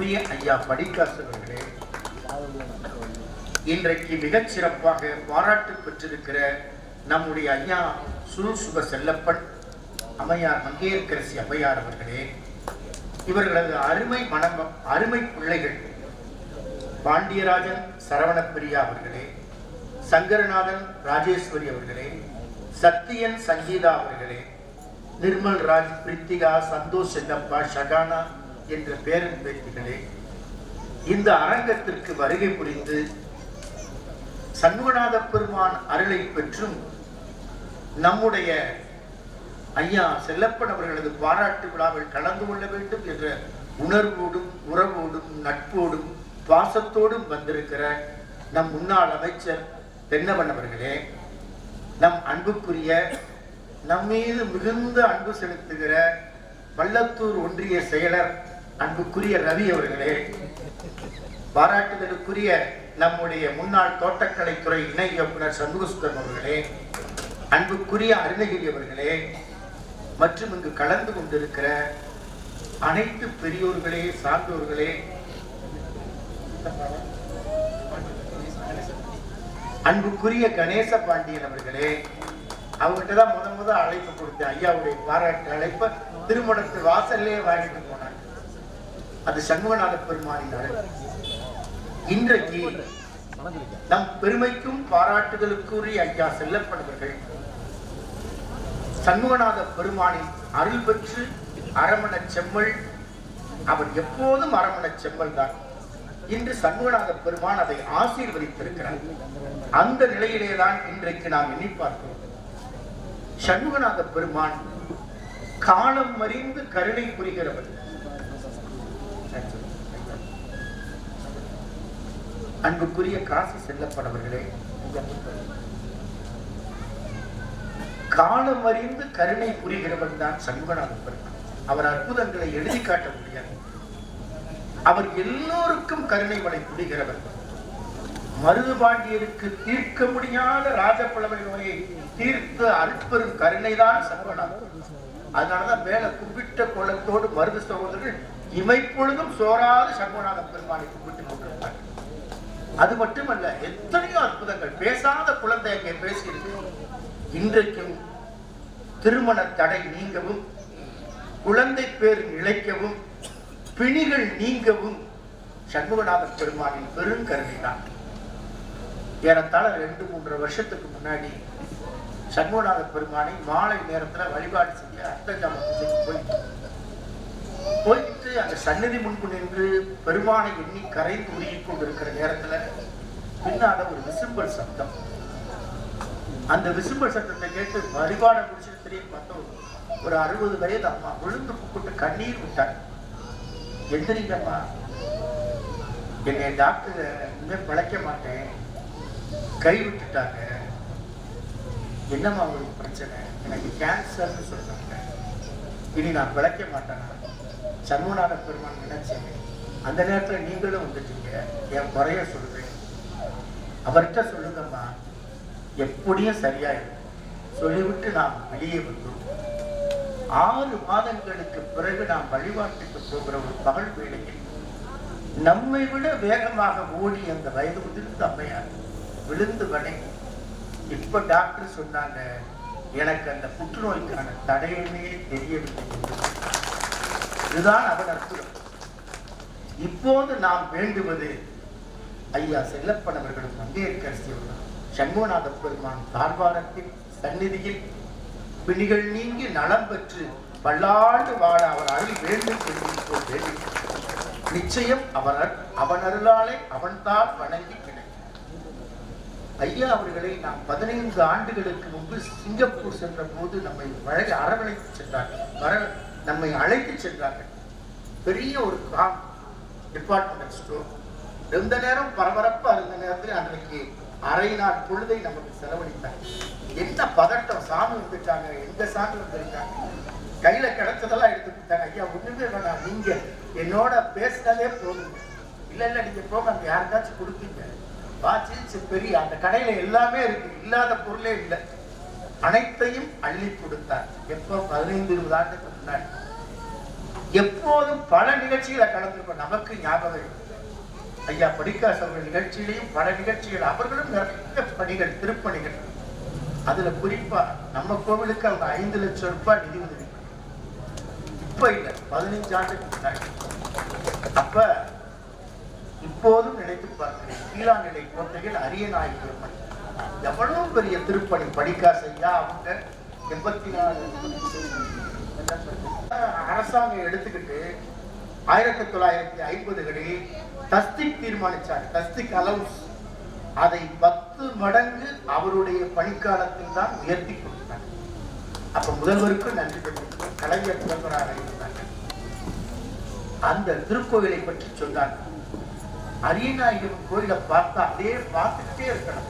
அன்புக்குரிய ஐயா படிக்காசவர்களே இன்றைக்கு மிகச் சிறப்பாக பாராட்டு பெற்றிருக்கிற நம்முடைய ஐயா சுருள் சுப செல்லப்பன் அம்மையார் மங்கையர்கரசி அம்மையார் அவர்களே இவர்களது அருமை மனம் அருமை பிள்ளைகள் பாண்டியராஜன் சரவணப்பிரியா அவர்களே சங்கரநாதன் ராஜேஸ்வரி அவர்களே சத்தியன் சங்கீதா அவர்களே நிர்மல் ராஜ் பிரித்திகா சந்தோஷ் செல்லப்பா ஷகானா என்ற பேரன் இந்த அரங்கத்திற்கு வருகை புரிந்து சண்முகநாத பெருமான் அருளை பெற்றும் நம்முடைய ஐயா செல்லப்பன் அவர்களது பாராட்டு விழாவில் கலந்து கொள்ள வேண்டும் என்ற உணர்வோடும் உறவோடும் நட்போடும் பாசத்தோடும் வந்திருக்கிற நம் முன்னாள் அமைச்சர் தென்னவன் அவர்களே நம் அன்புக்குரிய நம் மீது மிகுந்த அன்பு செலுத்துகிற வள்ளத்தூர் ஒன்றிய செயலர் அன்புக்குரிய ரவி அவர்களே பாராட்டுதலுக்குரிய நம்முடைய முன்னாள் தோட்டக்கலைத்துறை இணை இயக்குனர் சண்முகசுந்தரம் அவர்களே அன்புக்குரிய அருணகிரி அவர்களே மற்றும் இங்கு கலந்து கொண்டிருக்கிற அனைத்து பெரியோர்களே சார்ந்தோர்களே அன்புக்குரிய கணேச பாண்டியன் அவர்களே அவங்ககிட்ட தான் முத முத அழைப்பு கொடுத்தேன். ஐயாவுடைய பாராட்டு அழைப்ப திருமணத்து வாசல்லே வாங்கிட்டு அது சண்முகநாத பெருமானின் அழைப்பு இன்றைக்கு நம் பெருமைக்கும் பாராட்டுதலுக்குரிய ஐயா செல்லப்படுவர்கள் சண்முகநாத பெருமானின் அருள் பெற்று அரமண செம்மல் அவர் எப்போதும் அரமண செம்மல் தான். இன்று சண்முகநாத பெருமான் அதை ஆசீர்வதித்திருக்கிறார். அந்த நிலையிலே தான் இன்றைக்கு நாம் எண்ணி பார்க்கிறோம். சண்முகநாத பெருமான் காலம் அறிந்து கருணை புரிகிறவர். அன்புக்குரிய காசி செல்லப்படவர்களே காலம் அறிந்து கருணை புரிகிறவன் தான் சண்முகநாதன் பெருமான் அவர் அற்புதங்களை எழுதி காட்ட முடியாது. அவர் எல்லோருக்கும் கருணை மலை புரிகிறவர் மருதுபாண்டியருக்கு தீர்க்க முடியாத ராஜப்பழமை நோயை தீர்த்து அற்பரும் கருணைதான் சண்முகநாதன். அதனாலதான் மேல கும்பிட்ட கோலத்தோடு மருது சகோதரர்கள் இமைப்பொழுதும் சோராது சண்முகநாத பெருமானை கும்பிட்டு கொண்டிருப்பார் அது மட்டுமல்ல எத்தனையோ அற்புதங்கள் பேசாத குழந்தை அங்கே பேசியிருக்கு. இன்றைக்கும் திருமண தடை நீங்கவும் குழந்தை பேர் நிலைக்கவும் பிணிகள் நீங்கவும் சண்முகநாத பெருமானின் பெருங்கருணை தான் ஏறத்தாழ ரெண்டு மூன்று வருஷத்துக்கு முன்னாடி சண்முகநாத பெருமானை மாலை நேரத்துல வழிபாடு செய்ய அர்த்தஜாமத்துக்கு போயிட்டு போயிட்டு அந்த சந்நிதி முன்பு நின்று பெருமானை எண்ணி கரைந்து உருகிக் கொண்டிருக்கிற நேரத்துல பின்னால ஒரு விசும்பல் சத்தம். அந்த விசும்பல் சத்தத்தை கேட்டு வழிபாடை முடிச்சுட்டு தெரியும் பார்த்தோம். ஒரு அறுபது வயது அம்மா விழுந்து கூப்பிட்டு கண்ணீர் விட்டார். எந்திரிங்கம்மா என்னை டாக்டர் இனிமே பிழைக்க மாட்டேன். கை விட்டுட்டாங்க. என்னம்மா உங்களுக்கு பிரச்சனை? எனக்கு கேன்சர்னு சொல்றாங்க. இனி நான் பிழைக்க மாட்டேன்? சண்முகநாத பெருமான் நினைச்சேன் அந்த நேரத்தில் நீங்களும் வந்துட்டீங்க. என் குறைய சொல்றேன். அவர்கிட்ட சொல்லுங்கம்மா. எப்படியும் சரியாயிடும். சொல்லிவிட்டு நாம் வெளியே வந்தோம் ஆறு மாதங்களுக்கு பிறகு நாம் வழிபாட்டுக்கு போகிற ஒரு பகல் வேளையில் நம்மை விட வேகமாக ஓடி அந்த வயது முதிர்ந்த அம்மையார் விழுந்து வணங்கி இப்ப டாக்டர் சொன்னாங்க எனக்கு அந்த புற்றுநோய்க்கான தடையுமே தெரியவில்லை என்று. இதுதான் அவன் அற்புதம் இப்போது நாம் வேண்டுவது ஐயா செல்லப்பனவர்களும் மங்கையர்கரசி அவர்களும் சண்முகநாத பெருமான் தாழ்வாரத்தின் சந்நிதியில் பிணிகள் நீங்கி நலம் பெற்று பல்லாண்டு வாழ அவர் அருள் வேண்டும் என்று நிச்சயம் அவர் அவன் அருளாலே அவன்தான் வணங்கி கிடைக்கும். ஐயா அவர்களை நாம் பதினைந்து ஆண்டுகளுக்கு முன்பு சிங்கப்பூர் சென்ற போது நம்மை வழங்கி அரவணைத்து சென்றார்கள் வர நம்மை அழைத்து சென்றார்கள். பெரிய ஒரு காம் டிபார்ட்மெண்ட் ஸ்டோர் எந்த நேரம் பரபரப்பா இருந்த நேரத்தில் அன்றைக்கு அரை நாள் பொழுதை நமக்கு செலவழித்தாங்க என்ன பதட்டம் சாமி வந்துட்டாங்க எங்க சாமி வந்திருக்காங்க கையில கிடைச்சதெல்லாம் எடுத்து கொடுத்தாங்க. ஐயா ஒண்ணுமே வேணாம் நீங்க என்னோட பேசினாலே போதும். இல்ல இல்ல நீங்க போக அங்க யாருக்காச்சும் கொடுப்பீங்க. வாட்சி பெரிய அந்த கடையில எல்லாமே இருக்கு. இல்லாத பொருளே இல்லை. அனைத்தையும் அள்ளி கொடுத்தார். எப்போ? பதினைந்து இருபது ஆண்டுக்கு சொன்னார் எப்போதும் பல நிகழ்ச்சிகளை கலந்துருக்கோம் நமக்கு ஞாபகம் ஐயா படிக்காச அவர்கள் நிகழ்ச்சியிலையும் பல நிகழ்ச்சிகள் அவர்களும் நிறைய பணிகள் திருப்பணிகள். அதுல குறிப்பா நம்ம கோவிலுக்கு அவங்க ஐந்து லட்சம் ரூபாய் நிதி உதவி இப்ப இல்ல பதினஞ்சு ஆண்டுக்கு முன்னாடி. அப்ப இப்போதும் நினைத்து பார்க்கிறேன் கீழாநிலை கோட்டையில் அரியநாயகி அம்மன் எவ்வளவு பெரிய திருப்பணி படிக்காசையா அவங்க எண்பத்தி நாலு அரசாங்கம் எடுத்துக்கிட்டு ஆயிரத்தி தொள்ளாயிரத்தி ஐம்பதுகளில் தஸ்திக் தீர்மானிச்சார் தஸ்திக் அலவுன்ஸ் அதை பத்து மடங்கு அவருடைய பணிக்காலத்தில் தான் உயர்த்தி கொடுத்தார். அப்ப முதல்வருக்கும் நன்றி தெரிவித்தார் கலைஞர் முதல்வராக இருந்தாங்க. அந்த திருக்கோவிலை பற்றி சொன்னார். அரியநாயகம் கோயிலை பார்த்தா அப்படியே பார்த்துக்கிட்டே இருக்கணும்.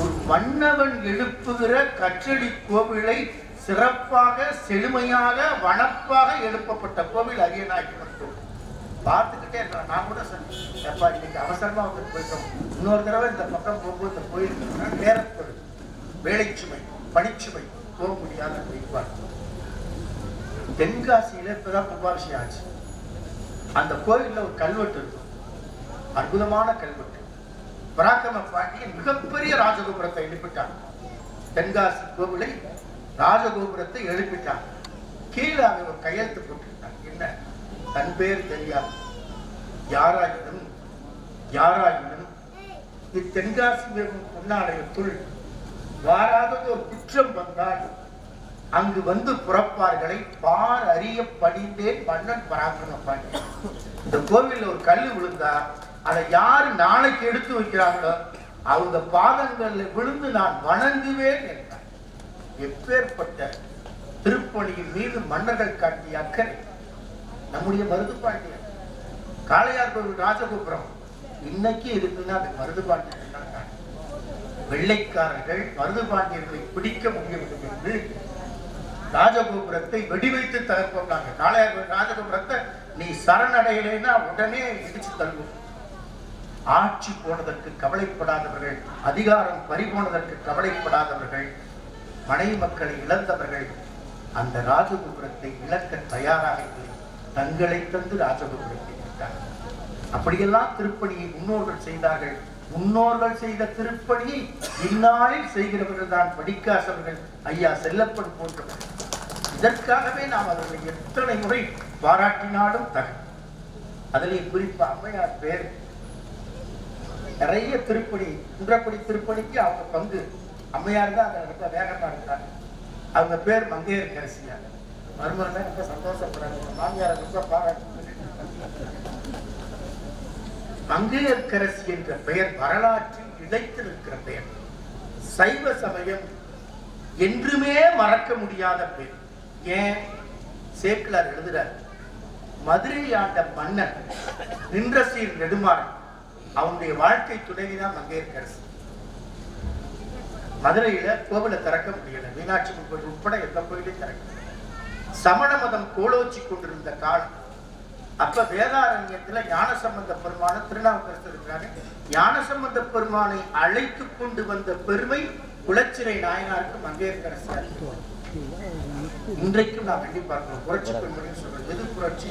ஒரு மன்னவன் எழுப்புகிற கற்றடி கோவிலை சிறப்பாக செழுமையாக வனப்பாக எழுப்பப்பட்ட கோவில் அரியநாயகி மட்டும் பார்த்துக்கிட்டே இருக்கிறோம் நான் கூட சொன்னேன் எப்பா இன்னைக்கு அவசரமா வந்து போயிட்டோம். இன்னொரு தடவை இந்த பக்கம் போகும்போது இந்த கோயில் நேரத்தோடு வேலைச்சுமை பணிச்சுமை போக முடியாத வைப்பார் தென்காசியில இப்பதான் கும்பாபிஷேகம் ஆச்சு. அந்த கோயில்ல ஒரு கல்வெட்டு இருக்கும். அற்புதமான கல்வெட்டு. பராக்கிரம பாண்டியன் மிகப்பெரிய ராஜகோபுரத்தை எழுப்பிட்டாங்க தென்காசி கோவிலை ராஜகோபுரத்தை எழுப்பிட்டாங்க கீழே அவன் ஒரு கையெழுத்து போட்டிருக்கான் என்ன? தன் பேர் தெரியாது. யாராயினும் யாராயினும் இத்தென்காசி பொன்னாலயத்துள் வாராதது ஒரு குற்றம் வந்தால் அங்கு வந்து புறப்பார்களை பார் அறிய படிந்தேன் மன்னன் பராக்கிரம பாண்டி இந்த கோவிலில் ஒரு கல் விழுந்தா அதை யாரு நாளைக்கு எடுத்து வைக்கிறாங்களோ அவங்க பாதங்களில் விழுந்து நான் வணங்குவேன் என்றார். எப்பேற்பட்ட திருப்பணியின் மீது மன்னர்கள் காட்டிய அக்கறை நம்முடைய மருது பாண்டியன் காளையார் கோவில் ராஜகோபுரம் இன்னைக்கு இருக்குன்னா அது மருது பாண்டியன் தான் வெள்ளைக்காரர்கள் மருது பாண்டியர்களை பிடிக்க முடியவில்லை என்று ராஜகோபுரத்தை வெடிவைத்து தகர்ப்பாங்க காளையார் கோவில் ராஜகோபுரத்தை நீ சரணடையலைன்னா உடனே இடிச்சு தள்ளுவோம். ஆட்சி போனதற்கு கவலைப்படாதவர்கள் அதிகாரம் பறிபோனதற்கு கவலைப்படாதவர்கள் மனை மக்களை இழந்தவர்கள் அந்த ராஜகோபுரத்தை இழக்க தயாராக இல்லை. தங்களை தந்து ராஜகோபுரத்தை விட்டார்கள் அப்படியெல்லாம் திருப்பணியை முன்னோர்கள் செய்தார்கள். முன்னோர்கள் செய்த திருப்பணியை இந்நாளில் செய்கிறவர்கள் தான் படிக்காசவர்கள் ஐயா செல்லப்பன் போன்றவர்கள். இதற்காகவே நாம் அவர்களை எத்தனை முறை பாராட்டினாலும் தகும் அதிலே குறிப்பு அம்மையார் பேர். நிறைய திருப்பணி குன்றப்படி திருப்பணிக்கு அவங்க பங்கு. அம்மையார் தான் அந்த இடத்துல வேகமா இருக்கிறாங்க அவங்க பேர் மங்கையர் கரசியார் மருமகன் ரொம்ப சந்தோஷப்படுறாங்க மாமியார் ரொம்ப பாராட்டு மங்கையர்கரசி என்ற பெயர் வரலாற்றில் இழைத்திருக்கிற பெயர். சைவ சமயம் என்றுமே மறக்க முடியாத பெயர். ஏன்? சேக்கிலார் எழுதுறார் மதுரை ஆண்ட மன்னன் நின்றசீர் நெடுமாறன். அவனுடைய வாழ்க்கை துணைவிதான் மங்கையர்கரசி மதுரையில கோவிலை திறக்க முடியல. மீனாட்சி கோவில் உட்பட எந்த கோயிலையும் திறக்க முடியல. சமண மதம் கோலோச்சி கொண்டிருந்த காலம். அப்ப வேதாரண்யத்துல ஞானசம்பந்த பெருமான திருநாவுக்கரசர் இருக்கிறாங்க ஞானசம்பந்த பெருமானை அழைத்து கொண்டு வந்த பெருமை குளச்சிறை நாயனாருக்கு மங்கையரசர் இன்றைக்கும் நான் வேண்டி பார்க்கணும் புரட்சி பெண்மணின்னு சொல்றேன். எது புரட்சி?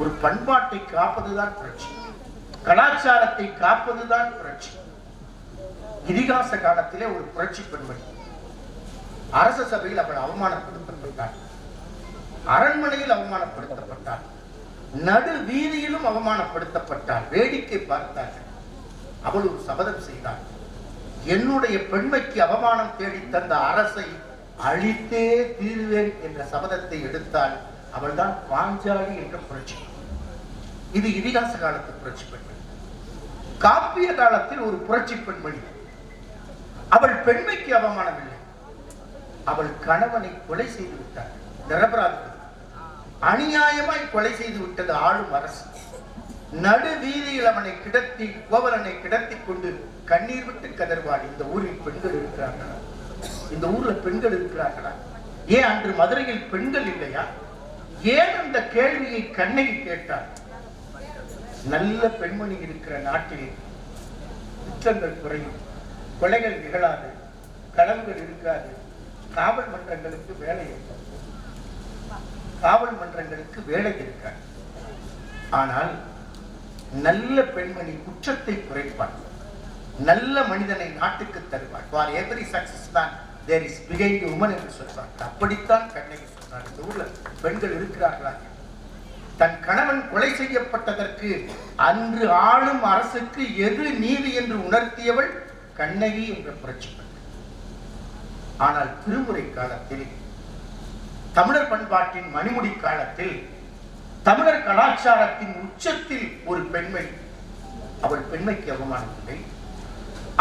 ஒரு பண்பாட்டை காப்பதுதான் புரட்சி. கலாச்சாரத்தை காப்பதுதான் புரட்சி. இதிகாச காலத்திலே ஒரு புரட்சி பெண்மணி. அரச சபையில் அவள் அவமானப்படுத்தப்பட்டாள். அரண்மனையில் அவமானப்படுத்தப்பட்டாள். நடு வீதியிலும் அவமானப்படுத்தப்பட்டாள். வேடிக்கை பார்த்தார்கள். அவள் ஒரு சபதம் செய்தாள். என்னுடைய பெண்மைக்கு அவமானம் தேடி தந்த அரசை அழித்தே தீர்வேன் என்ற சபதத்தை எடுத்தால் அவள்தான் பாஞ்சாலி என்ற புரட்சி. இது இதிகாச காலத்து புரட்சி பெண்மணி. காப்பிய காலத்தில் ஒரு புரட்சி பெண்மணி. அவள் பெண்மைக்கு அவமானம் இல்லை அவள் கணவனை கொலை செய்து விட்டாள் நிரபராதி. அநியாயமாய் கொலை செய்து விட்டது ஆளும் அரசு. நடு வீதியில் அவனை கிடத்தி கோவலனை கிடத்தி கொண்டு கண்ணீர் விட்டு கதர்வாள் இந்த ஊரில் பெண்கள் இருக்கிறார்களா? இந்த ஊர்ல பெண்கள் இருக்கிறார்களா? ஏன் அன்று மதுரையில் பெண்கள் இல்லையா? ஏன் அந்த கேள்வியை கண்ணகி கேட்டார் நல்ல பெண்மணி இருக்கிற நாட்டில் குற்றங்கள் குறையும். கொலைகள் நிகழாது களங்கள் இருக்காது காவல் மன்றங்களுக்கு வேலை இருக்காது. காவல் மன்றங்களுக்கு வேலை இருக்காது. ஆனால் நல்ல பெண்மணி குற்றத்தை குறைப்பாள் நல்ல மனிதனை நாட்டுக்கு தருவாள் ஃபார் எவ்ரி சக்சஸ் தான் தேர் இஸ் பிகைண்ட் உமன் என்று சொல்வார் அப்படித்தான் கண்ணகி சொன்னார். இந்த ஊர்ல பெண்கள் இருக்கிறார்களா? தன் கணவன் கொலை செய்யப்பட்டதற்கு அன்று ஆளும் அரசுக்கு எது நீதி என்று உணர்த்தியவள்? கண்ணகி என்ற புரட்சி ஆனால் திருமுறை காலத்தில் தமிழர் பண்பாட்டின் மணிமுடி காலத்தில் தமிழர் கலாச்சாரத்தின் உச்சத்தில் ஒரு பெண்மை அவள் பெண்மைக்கு அவமானமில்லை.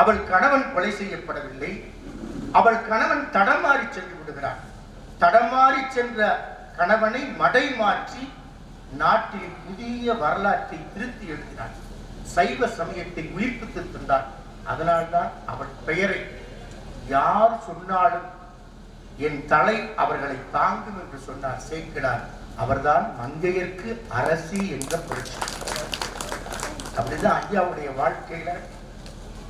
அவள் கணவன் கொலை செய்யப்படவில்லை. அவள் கணவன் தடமாறி சென்று விடுகிறான். தடமாறி சென்ற கணவனை மடை மாற்றி நாட்டில் புதிய வரலாற்றை திருத்தி எழுதினான். சைவ சமயத்தை உயிர்ப்பித்து தந்தாள் அதனால்தான் அவள் பெயரை யார் சொன்னாலும் என் தலை அவர்களை தாங்கும் என்று சொன்னார் சேர்க்கிறார் அவர்தான் மங்கையர்க்கு அரசி என்ற புரட்சி. அப்படிதான் ஐயாவுடைய வாழ்க்கையில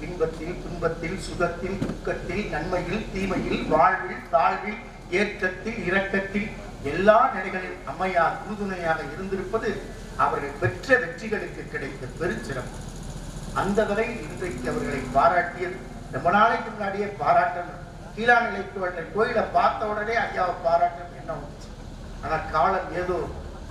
இன்பத்தில் துன்பத்தில் சுகத்தில் துக்கத்தில் நன்மையில் தீமையில் வாழ்வில் தாழ்வில் ஏற்றத்தில் இரக்கத்தில் எல்லா நிலைகளில் அம்மையார் உறுதுணையாக இருந்திருப்பது அவர்கள் பெற்ற வெற்றிகளுக்கு கிடைத்த பெருச்சிறப்பு. அந்த வகையில் இன்றைக்கு அவர்களை பாராட்டியது ரொம்ப நாளைக்கு முன்னாடியே பாராட்டணும். கீழா நிலைக்கு வந்த கோயிலை பார்த்த உடனே ஐயாவை பாராட்டணும் என்ன வந்துச்சு ஆனால் காலம் ஏதோ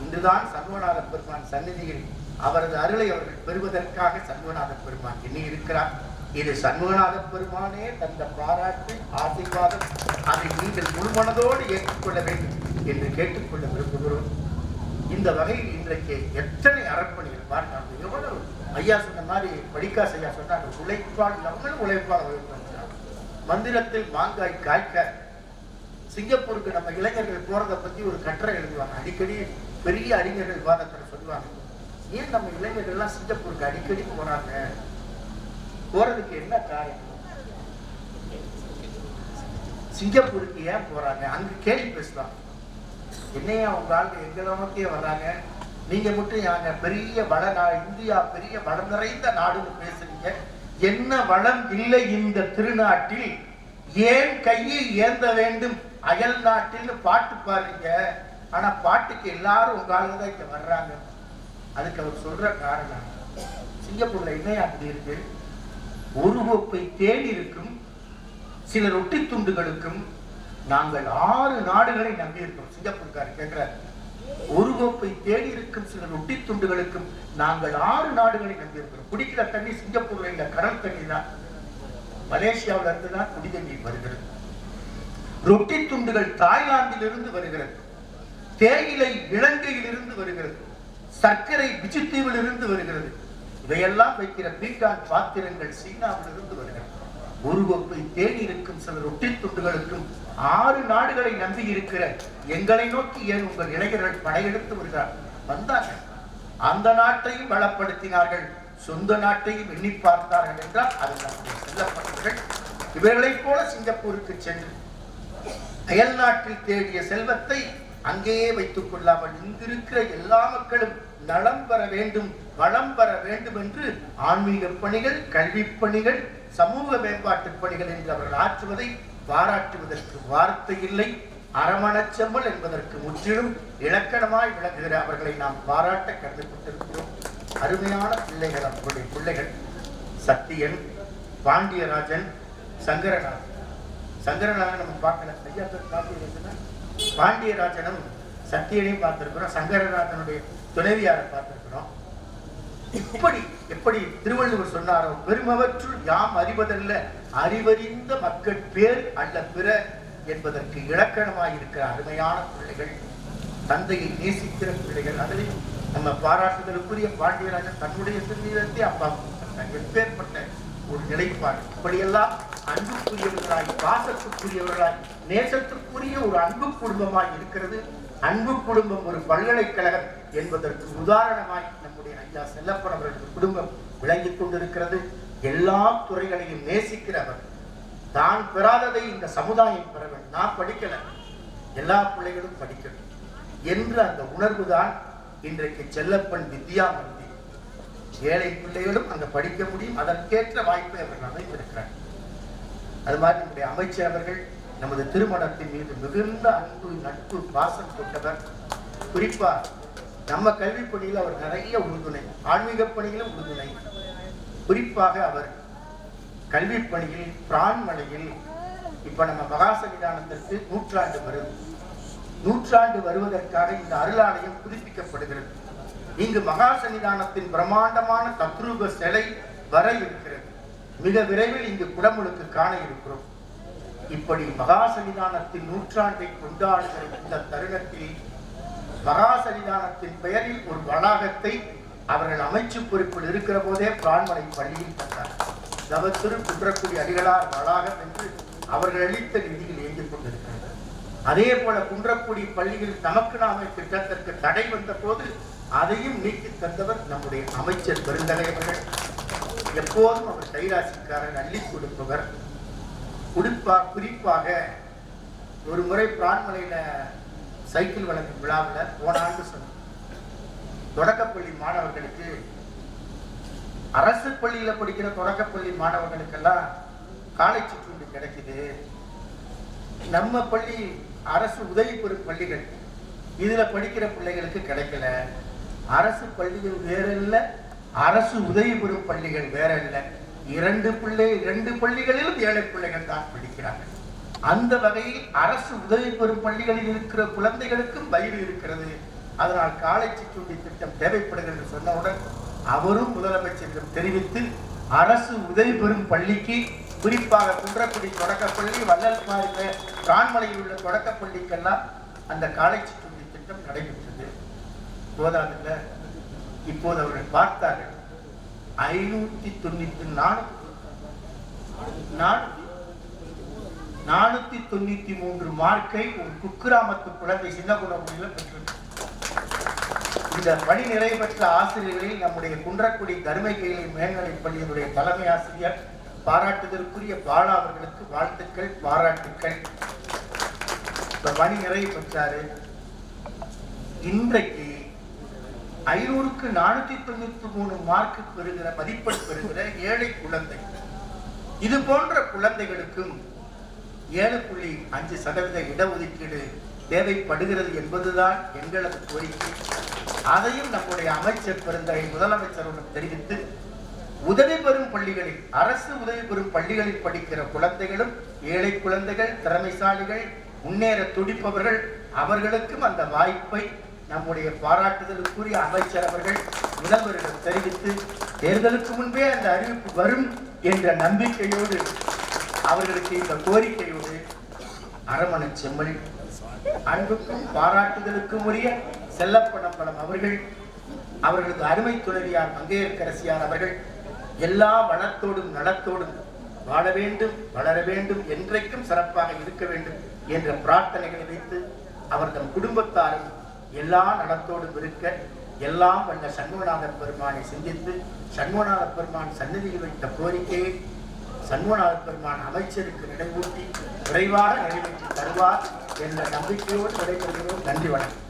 இன்றுதான் சண்முகநாத பெருமான் சந்நிதியில் அவரது அருளை அவர்கள் பெறுவதற்காக சண்முகநாத பெருமான் எண்ணி இருக்கிறார். இது சண்முகநாத பெருமானே தந்த பாராட்டு ஆசீர்வாதம். அதை நீங்கள் முழுமனதோடு ஏற்றுக்கொள்ள வேண்டும் என்று கேட்டுக்கொள்ள விரும்புகிறோம். இந்த வகையில் இன்றைக்கு எத்தனை அறப்பணிகள் பார்க்கலாம் ஐயா சொன்ன மாதிரி படிக்காசு ஐயா சொன்னாங்க உழைப்பால் நம்மளும் உழைப்பால் உழைப்பாங்க மந்திரத்தில் மாங்காய் காய்க்க சிங்கப்பூருக்கு நம்ம இளைஞர்கள் போறதை பத்தி ஒரு கட்டுரை எழுதுவாங்க. அடிக்கடி பெரிய அறிஞர்கள் விவாதத்தில் சொல்லுவாங்க ஏன் நம்ம இளைஞர்கள்லாம் சிங்கப்பூருக்கு அடிக்கடி போறாங்க? போறதுக்கு என்ன காரணம்? சிங்கப்பூருக்கு ஏன் போறாங்க? அங்க கேள்வி பேசலாம் என்னையா உங்க ஆளுங்க எங்க நோக்கியே வர்றாங்க? நீங்க மட்டும் யாங்க பெரிய வள நா இந்தியா பெரிய வளம் நிறைந்த நாடுன்னு பேசுறீங்க. என்ன வளம் இல்லை இந்த திருநாட்டில்? ஏன் கையை ஏந்த வேண்டும்? அயல் நாட்டில்னு பாட்டு பாருங்க ஆனா பாட்டுக்கு எல்லாரும் உங்க தான் இங்க வர்றாங்க. அதுக்கு அவர் சொல்ற காரணம். சிங்கப்பூர்ல என்ன அப்படி இருக்கு? ஒரு கோப்பை தேடி இருக்கும் சில ரொட்டி துண்டுகளுக்கும் நாங்கள் ஆறு நாடுகளை நம்பி இருக்கோம் சிங்கப்பூர்காரர் கேட்கிறார் ஒரு கோப்பை தேடி இருக்கும் சில ரொட்டி துண்டுகளுக்கும் நாங்கள் ஆறு நாடுகளை நம்பியிருக்கிறோம் குடிக்கிற தண்ணி சிங்கப்பூர்ல இல்ல கடல் தண்ணி தான் மலேசியாவில இருந்து தான் குடி தண்ணீர் வருகிறது. ரொட்டி துண்டுகள் தாய்லாந்திலிருந்து வருகிறது. தேயிலை இலங்கையில் இருந்து வருகிறது. சர்க்கரை விஜித்தீவில் இருந்து வருகிறது. இவையெல்லாம் வைக்கிற பீட்டான் பாத்திரங்கள் சீனாவிலிருந்து வருகிறது. உருவப்பை தேடி இருக்கும் சில ரொட்டி துண்டுகளுக்கும் ஆறு நாடுகளை நம்பி இருக்கிற எங்களை நோக்கி ஏன் உங்கள் இளைஞர்கள் படையெடுத்து வருகிறார்? வந்தார்கள். அந்த நாட்டையும் பலப்படுத்தினார்கள். சொந்த நாட்டையும் எண்ணி பார்த்தார்கள் என்றால் அது நம்முடைய செல்லப்பட்டவர்கள். இவர்களைப் போல சிங்கப்பூருக்கு சென்று அயல் நாட்டில் தேடிய செல்வத்தை அங்கேயே வைத்துக் கொள்ளாமல் இங்கிருக்கிற எல்லா மக்களும் நலம் பெற வேண்டும் வளம் பெற வேண்டும் என்று ஆன்மீக பணிகள் கல்விப் பணிகள் சமூக மேம்பாட்டு பணிகள் என்று அவர்கள் ஆற்றுவதை பாராட்டுவதற்கு வார்த்தை இல்லை. அரமணச்செம்மல் என்பதற்கு முற்றிலும் இலக்கணமாய் விளங்குகிற அவர்களை நாம் பாராட்ட கருதப்பட்டிருக்கிறோம். அருமையான பிள்ளைகள் அவர்களுடைய பிள்ளைகள். சத்தியன் பாண்டியராஜன் சங்கரநாதன். சங்கரநாதன் நம்ம பார்க்கல. ஐயா பேர் பாண்டியராஜனா பாண்டியராஜனும் சத்தியனையும் பார்த்துருக்கிறோம். சங்கரநாதனுடைய துணைவியாரை பார்த்திருக்கிறோம். இப்படி எப்படி திருவள்ளுவர் சொன்னாரோ பெருமவற்றுள் யாம் அறிவதல்ல அறிவறிந்த மக்கள் பேர் அல்ல பிற என்பதற்கு இலக்கணமாயிருக்கிற அருமையான பிள்ளைகள் தந்தையை நேசிக்கிற பிள்ளைகள் அதில் நம்ம பாராட்டுதலுக்குரிய பாண்டியராஜன் தன்னுடைய சிறுநீரத்தை அப்பா எப்பேற்பட்ட ஒரு நிலைப்பாடு. இப்படியெல்லாம் அன்புக்குரியவர்களாய் பாசத்துக்குரியவர்களாய் நேசத்துக்குரிய ஒரு அன்பு குடும்பமாய் இருக்கிறது. அன்பு குடும்பம் ஒரு பல்கலைக்கழகம் என்பதற்கு உதாரணமாய் நம்முடைய ஐயா செல்லப்பன் அவர்களது குடும்பம் விளங்கி கொண்டிருக்கிறது. எல்லா துறைகளையும் நேசிக்கிறவர் தான் பெறாததை இந்த சமுதாயம் பெற வேண்டும் நான் படிக்கல. எல்லா பிள்ளைகளும் படிக்கணும் என்று அந்த உணர்வு தான் இன்றைக்கு செல்லப்பன் வித்யா மந்தி ஏழை பிள்ளைகளும் அங்கே படிக்க முடியும். அதற்கேற்ற வாய்ப்பை அவர்கள் அமைத்திருக்கிறார். அது மாதிரி நம்முடைய அமைச்சர் அவர்கள் நமது திருமணத்தின் மீது மிகுந்த அன்பு நட்பு பாசம் கொண்டவர். குறிப்பாக நம்ம கல்வி பணியில் அவர் நிறைய உறுதுணை ஆன்மீக பணியிலும் உறுதுணை. குறிப்பாக அவர் கல்வி பணியில் பிரான்மலையில் இப்ப நம்ம மகாசன்னிதானத்திற்கு நூற்றாண்டு வருது நூற்றாண்டு வருவதற்காக இந்த அருளாலயம் புதுப்பிக்கப்படுகிறது. இங்கு மகாசன்னிதானத்தின் பிரம்மாண்டமான தத்ரூப சிலை வர இருக்கிறது. மிக விரைவில் இங்கு குடமுழுக்கு காண இருக்கிறோம். இப்படி மகாசனிதானத்தின் நூற்றாண்டை கொண்டாடுகிற இந்த தருணத்தில் மகாசன்னிதானத்தின் பெயரில் ஒரு வளாகத்தை அவர்கள் அமைச்சு பொறுப்பில் இருக்கிற போதே பிரான்மலை பள்ளியில் தந்தார். தவத்திரு குன்றக்குடி அடிகளார் வளாகம் என்று அவர்கள் அளித்த நிதியில் இயங்கிக் கொண்டிருக்கிறது அதே போல குன்றக்குடி பள்ளியில் தமக்கு நாமே திட்டத்திற்கு தடை வந்த போது அதையும் நீக்கி தந்தவர் நம்முடைய அமைச்சர் பெருந்தலைவர்கள். எப்போதும் அவர் கைராசிக்காரன் அள்ளி கொடுப்பவர். குறிப்பா குறிப்பாக ஒரு முறை பிரான்மலையில சைக்கிள் வழங்கும் விழாவில் போன ஆண்டு தொடக்கப்பள்ளி மாணவர்களுக்கு அரசு பள்ளியில் படிக்கிற தொடக்கப்பள்ளி மாணவர்களுக்கெல்லாம் காலை சிற்றுண்டி கிடைக்குது. நம்ம பள்ளி அரசு உதவி பெறும் பள்ளிகள். இதில் படிக்கிற பிள்ளைகளுக்கு கிடைக்கல. அரசு பள்ளிகள் வேற இல்லை. அரசு உதவி பெறும் பள்ளிகள் வேற இல்லை. இரண்டு பிள்ளை இரண்டு பள்ளிகளிலும் ஏழை பிள்ளைகள் தான் படிக்கிறார்கள். அந்த வகையில் அரசு உதவி பெறும் பள்ளிகளில் இருக்கிற குழந்தைகளுக்கும் வயிறு இருக்கிறது. அதனால் காலை சிற்றுண்டி திட்டம் தேவைப்படுகிறது சொன்னவுடன் அவரும் முதலமைச்சரிடம் தெரிவித்து அரசு உதவி பெறும் பள்ளிக்கு குறிப்பாக குன்றக்குடி தொடக்கப்பள்ளி வள்ளல் மாநில கான்மலையில் உள்ள தொடக்கப்பள்ளிக்கெல்லாம் அந்த காலை சிற்றுண்டி திட்டம் நடைபெற்றது. போதாதுல இப்போது அவர்கள் பார்த்தார்கள். ஐநூத்தி தொண்ணூத்தி நாலு நானூத்தி தொண்ணூத்தி மூன்று மார்க்கை ஒரு குக்கிராமத்து குழந்தை சின்னகுணமுடியில் பெற்றது இந்த பணி நிறைவு பெற்ற ஆசிரியர்களில் நம்முடைய குன்றக்குடி தருமைக்கையிலை மேல்நிலைப் பள்ளியினுடைய தலைமை ஆசிரியர் பாராட்டுதற்குரிய பாலா அவர்களுக்கு வாழ்த்துக்கள் பாராட்டுக்கள். இப்ப பணி நிறைவு பெற்றாரு. இன்றைக்கு ஐநூறுக்கு நானூத்தி தொண்ணூத்தி மூணு மார்க்கு பெறுகிற மதிப்பெண் பெறுகிற ஏழை குழந்தை இது போன்ற குழந்தைகளுக்கும் ஏழு புள்ளி அஞ்சு சதவீத இடஒதுக்கீடு தேவைப்படுகிறது என்பதுதான் எங்களது கோரிக்கை. அதையும் நம்முடைய அமைச்சர் பெருந்தகை முதலமைச்சருடன் தெரிவித்து உதவி பெறும் பள்ளிகளில் அரசு உதவி பெறும் பள்ளிகளில் படிக்கிற குழந்தைகளும் ஏழை குழந்தைகள் திறமைசாலிகள் முன்னேற துடிப்பவர்கள் அவர்களுக்கும் அந்த வாய்ப்பை நம்முடைய பாராட்டுதலுக்குரிய அமைச்சர் அவர்கள் முதல்வரிடம் தெரிவித்து தேர்தலுக்கு முன்பே அந்த அறிவிப்பு வரும் என்ற நம்பிக்கையோடு அவர்களுக்கு இந்த கோரிக்கையோடு அரமண செம்மல் அன்புக்கும் பாராட்டுதலுக்கும் உரிய செல்லப்பணம்பலம் அவர்கள் அவர்களது அருமை துணைவியார் மங்கையர்கரசியார் அவர்கள் எல்லா வளத்தோடும் நலத்தோடும் வாழ வேண்டும் வளர வேண்டும் என்றைக்கும் சிறப்பாக இருக்க வேண்டும் என்ற பிரார்த்தனைகளை வைத்து அவர் தம் குடும்பத்தாரும் எல்லா நலத்தோடு இருக்க எல்லாம் வந்த சண்முகநாத பெருமானை சிந்தித்து சண்முகநாத பெருமான் சன்னதியில் வைத்த கோரிக்கையை சண்முகநாத பெருமான் அமைச்சருக்கு நினைவூட்டி விரைவாக நிறைவேற்றி தருவார் என்ற நம்பிக்கையோடு விடைபெறுகிறோம் நன்றி வணக்கம்.